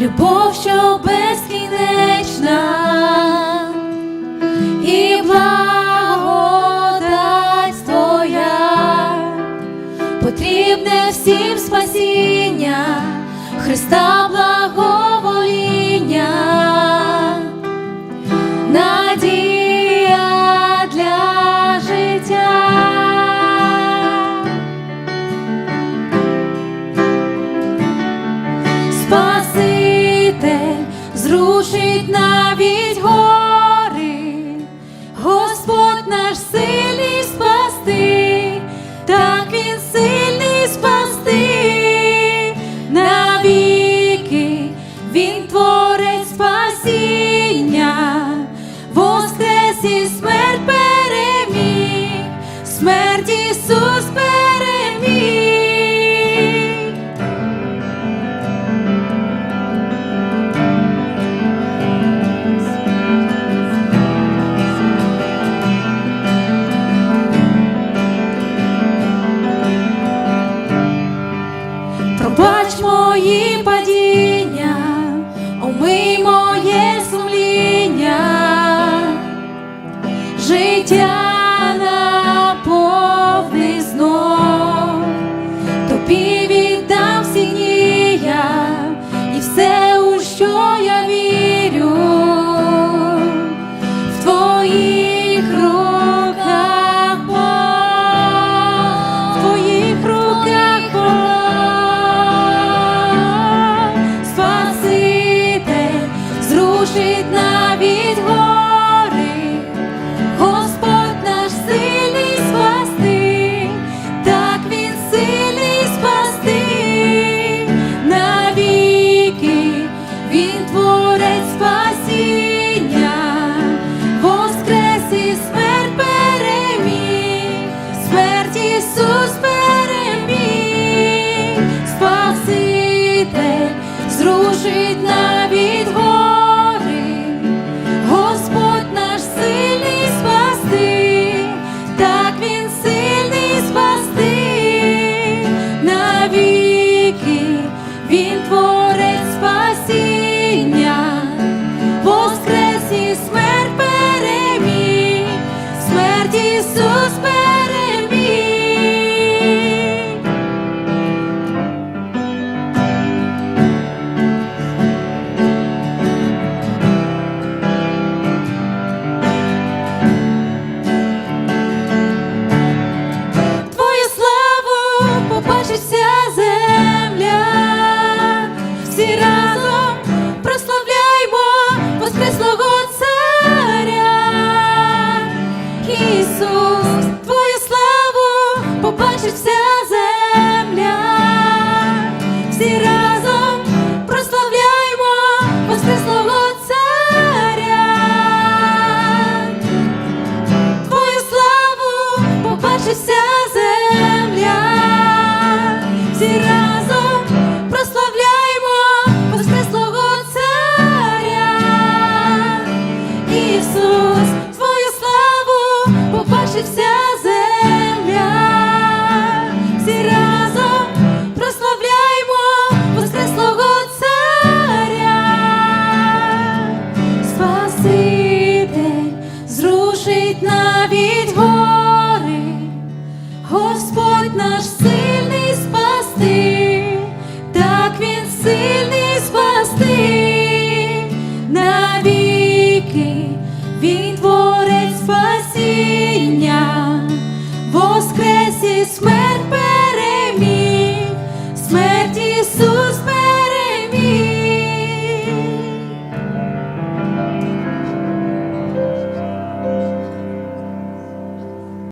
любов, що безкінечна і благодать твоя, потрібне всім спасіння, Христа благовоління, надія для життя. Спаси зрушить навіть гори. Пробач мої падіння, омий моє сумління, життя наповни знов, тобі віддам всі я і все, у що я вірю, спасіння, воскрес і смерть.